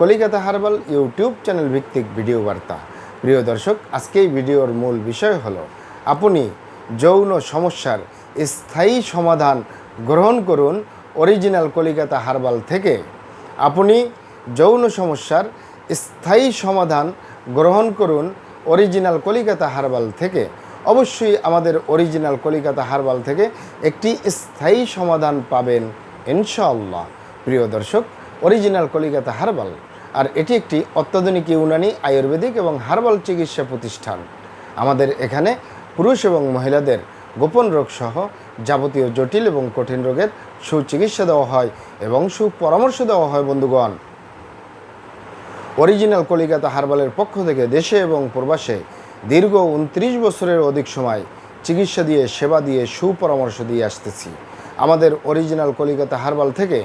Calcutta herbal YouTube channel ভিত্তিক video বার্তা। প্রিয় দর্শক, আজকে এই ভিডিওর মূল বিষয় হলো, আপনি যৌন সমস্যার স্থায়ী সমাধান গ্রহণ করুন অরিজিনাল কলিকাতা হারবাল থেকে। আপনি যৌন সমস্যার স্থায়ী সমাধান গ্রহণ করুন অরিজিনাল কলিকাতা হারবাল থেকে। অবশ্যই আমাদের অরিজিনাল কলিকাতা হারবাল থেকে একটি স্থায়ী সমাধান পাবেন, ইনশাআল্লাহ। প্রিয় দর্শক অরিজিনাল কলিকাতা হারবাল। আর এটি একটি অত্যাধুনিক ইউনানি আয়ুর্বেদিক এবং হার্বাল চিকিৎসা প্রতিষ্ঠান। আমাদের এখানে পুরুষ এবং মহিলাদের গোপন রোগ সহ যাবতীয় জটিল এবং কঠিন রোগের সুচিকিৎসা দেওয়া হয় এবং সুপরামর্শ দেওয়া হয়, বন্ধুগণ। অরিজিনাল কলিকাতা হারবালের পক্ষ থেকে দেশে এবং প্রবাসে দীর্ঘ উনত্রিশ বছরের অধিক সময় চিকিৎসা দিয়ে, সেবা দিয়ে, সুপরামর্শ দিয়ে আসতেছি। আমাদের অরিজিনাল কলিকাতা হারবাল থেকে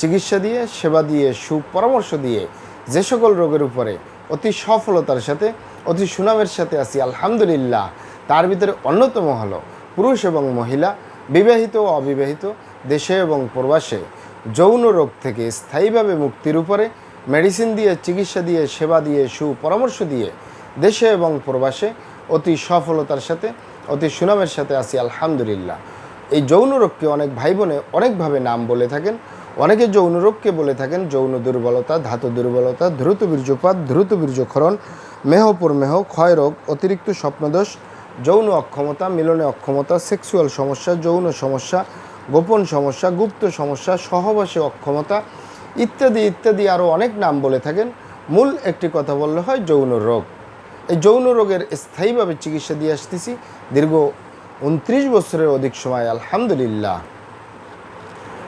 চিকিৎসা দিয়ে, সেবা দিয়ে, সুপরামর্শ দিয়ে যে সকল রোগের উপরে অতি সফলতার সাথে, অতি সুনামের সাথে আছি, আলহামদুলিল্লাহ। তার ভিতরে অন্যতম হলো পুরুষ এবং মহিলা, বিবাহিত ও অবিবাহিত, দেশে এবং প্রবাসে যৌন রোগ থেকে স্থায়ীভাবে মুক্তির উপরে মেডিসিন দিয়ে, চিকিৎসা দিয়ে, সেবা দিয়ে, সুপরামর্শ দিয়ে দেশে এবং প্রবাসে অতি সফলতার সাথে, অতি সুনামের সাথে আছি, আলহামদুলিল্লাহ। এই যৌন রোগকে অনেক ভাই বোনে অনেকভাবে নাম বলে থাকেন। অনেকে যৌন রোগকে বলে থাকেন, যৌন দুর্বলতা, ধাতু দুর্বলতা দ্রুত বীর্যপাত দ্রুত বীর্যক্ষরণ মেহপুর মেহ ক্ষয় রোগ, অতিরিক্ত স্বপ্নদোষ, যৌন অক্ষমতা, মিলনে অক্ষমতা, সেক্সুয়াল সমস্যা, যৌন সমস্যা, গোপন সমস্যা, গুপ্ত সমস্যা, সহবাসে অক্ষমতা ইত্যাদি ইত্যাদি আরও অনেক নাম বলে থাকেন। মূল একটি কথা বললে হয় যৌন রোগ। এই যৌন রোগের স্থায়ীভাবে চিকিৎসা দিয়ে আসতেছি। দীর্ঘ উনত্রিশ বছরের অধিক সময়, আলহামদুলিল্লাহ।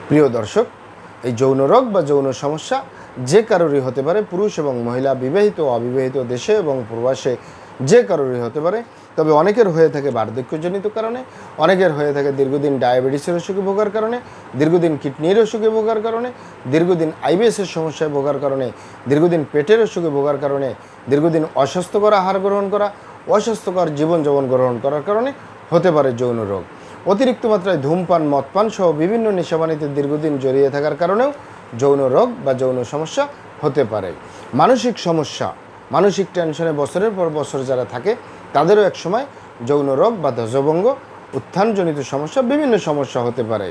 প্রিয় দর্শক এই যৌন রোগ বা যৌন সমস্যা যে কারোরই হতে পারে, পুরুষ এবং মহিলা, বিবাহিত অবিবাহিত দেশে এবং প্রবাসে যে কারোরই হতে পারে। তবে অনেকের হয়ে থাকে বার্ধক্যজনিত কারণে, অনেকের হয়ে থাকে দীর্ঘদিন ডায়াবেটিসের অসুখে ভোগার কারণে, দীর্ঘদিন কিডনির অসুখে ভোগার কারণে, দীর্ঘদিন আইবিএসের সমস্যায় ভোগার কারণে, দীর্ঘদিন পেটের অসুখে ভোগার কারণে, দীর্ঘদিন অস্বাস্থ্যকর আহার গ্রহণ করা, অস্বাস্থ্যকর জীবনযাপন গ্রহণ করার কারণে হতে পারে যৌন রোগ। অতিরিক্ত মাত্রায় ধূমপান, মদপান সহ বিভিন্ন নেশাবানিতে দীর্ঘদিন জড়িয়ে থাকার কারণেও যৌন রোগ বা যৌন সমস্যা হতে পারে। মানসিক সমস্যা, মানসিক টেনশনে বছরের পর বছর যারা থাকে, তাদেরও একসময় যৌন রোগ বা ধ্বজভঙ্গ, উত্থানজনিত সমস্যা, বিভিন্ন সমস্যা হতে পারে।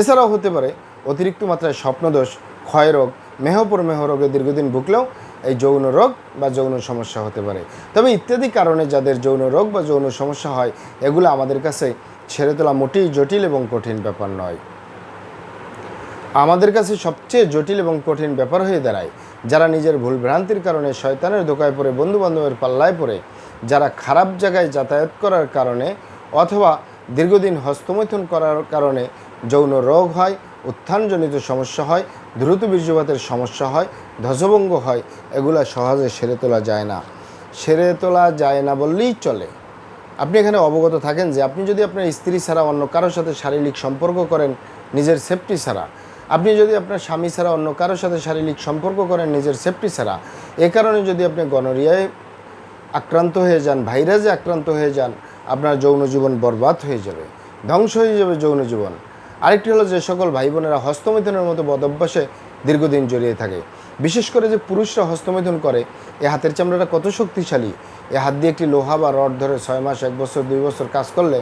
এছাড়াও হতে পারে অতিরিক্ত মাত্রায় স্বপ্নদোষ, ক্ষয়রোগ মেহপুর মেহ রোগে দীর্ঘদিন ভুগলেও এই যৌন রোগ বা যৌন সমস্যা হতে পারে। তবে ইত্যাদি কারণে যাদের যৌন রোগ বা যৌন সমস্যা হয়, এগুলো আমাদের কাছে ছেড়ে তোলা মোটেই জটিল এবং কঠিন ব্যাপার নয়। আমাদের কাছে সবচেয়ে জটিল এবং কঠিন ব্যাপার হয়ে দাঁড়ায় যারা নিজের ভুল ভ্রান্তির কারণে শয়তানের ধোকায় পড়ে, বন্ধুবান্ধবের পাল্লায় পড়ে, যারা খারাপ জায়গায় যাতায়াত করার কারণে অথবা দীর্ঘদিন হস্তমৈথুন করার কারণে যৌন রোগ হয়, উত্থানজনিত সমস্যা হয়, দ্রুত বীর্যপাতের সমস্যা হয়, ধ্বজভঙ্গ হয়, এগুলা সহজে সেরে তোলা যায় না। সেরে তোলা যায় না বললেই চলে। আপনি এখানে অবগত থাকেন যে আপনি যদি আপনার স্ত্রী ছাড়া অন্য কারোর সাথে শারীরিক সম্পর্ক করেন নিজের সেফটি ছাড়া, আপনি যদি আপনার স্বামী ছাড়া অন্য কারোর সাথে শারীরিক সম্পর্ক করেন নিজের সেফটি ছাড়া, এ কারণে যদি আপনি গনরিয়ায় আক্রান্ত হয়ে যান ভাইরাসে আক্রান্ত হয়ে যান, আপনার যৌন জীবন বরবাদ হয়ে যাবে, ধ্বংস হয়ে যাবে যৌন জীবন। আরেকটি হলো যে সকল ভাই বোনেরা হস্তমিথুনের মতো বদভ্যাসে দীর্ঘদিন জড়িয়ে থাকে। বিশেষ করে যে পুরুষরা হস্তমিথুন করে, এ হাতের চামড়াটা কত শক্তিশালী এ হাত দিয়ে একটি লোহা বা রড ধরে ছয় মাস, এক বছর, দুই বছর কাজ করলে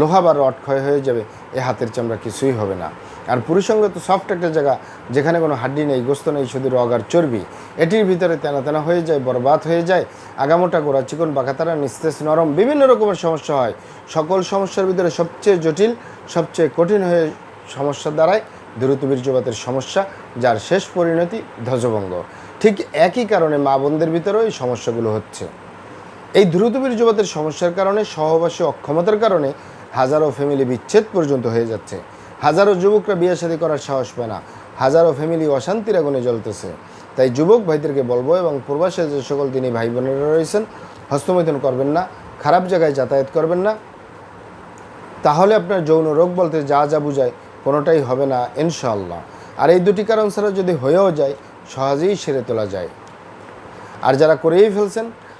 লোহা বা রড ক্ষয় হয়ে যাবে, এ হাতের চামড়া কিছুই হবে না। আর পুরুষঙ্গ তো সফট একটা জায়গা যেখানে কোনো হাড্ডি নেই, গোস্ত নেই, শুধু রগ আর চর্বি, এটির ভিতরে তেনা তেনা হয়ে যায়, বরবাদ হয়ে যায়, আগামোটা গোড়া চিকন, বাঁকাতারা, নিস্তেজ, নরম, বিভিন্ন রকমের সমস্যা হয়। সকল সমস্যার ভিতরে সবচেয়ে জটিল, সবচেয়ে কঠিন হয়ে সমস্যা দাঁড়ায় দ্রুত বীর্যপাতের সমস্যা, যার শেষ পরিণতি ধ্বজভঙ্গ। ঠিক একই কারণে মা বোনদের ভিতরেও এই সমস্যাগুলো হচ্ছে। এই দ্রুত বীর্যপাতের সমস্যার কারণে সহবাসী অক্ষমতার কারণে হাজারো ফ্যামিলি বিচ্ছেদ পর্যন্ত হয়ে যাচ্ছে। হাজারো যুবকরা বিয়ে শাদী করার সাহস পায় না। হাজারো ফ্যামিলি অশান্তির আগুনে জ্বলতেছে। তাই যুবক ভাইদেরকে বলব এবং প্রবাসে যে সকল তিনি ভাই বোনেরা রয়েছেন, হস্তমৈথুন করবেন না, খারাপ জায়গায় যাতায়াত করবেন না। তাহলে আপনার যৌন রোগ বলতে যা যা বুঝায় কোনোটাই হবে না ইনশাল্লাহ আর এই দুটি কারণ ছাড়া যদি হয়েও যায়, সহজেই সেরে তোলা যায়। আর যারা করেই ফেলছেন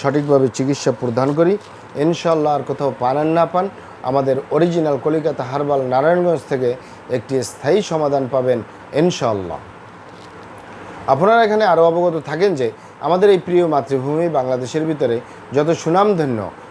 সঠিকভাবে চিকিৎসা প্রদান করি। ইনশাল্লাহ আর কোথাও পানেন না পান। আমাদের অরিজিনাল কলিকাতা হারবাল নারায়ণগঞ্জ থেকে একটি স্থায়ী সমাধান পাবেন ইনশাল্লাহ আপনারা এখানে আরও অবগত থাকেন যে আমাদের এই প্রিয় মাতৃভূমি বাংলাদেশের ভিতরে যত সুনামধন্য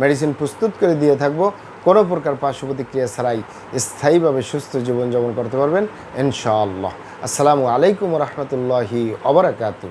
মেডিসিন প্রস্তুত করে দিয়ে থাকব। কোনো প্রকার পার্শ্ব প্রতিক্রিয়া ছাড়াই স্থায়ীভাবে সুস্থ জীবনযাপন করতে পারবেন, ইনশাআল্লাহ। আসসালামু আলাইকুম রহমতুল্লাহি অবরাকাতু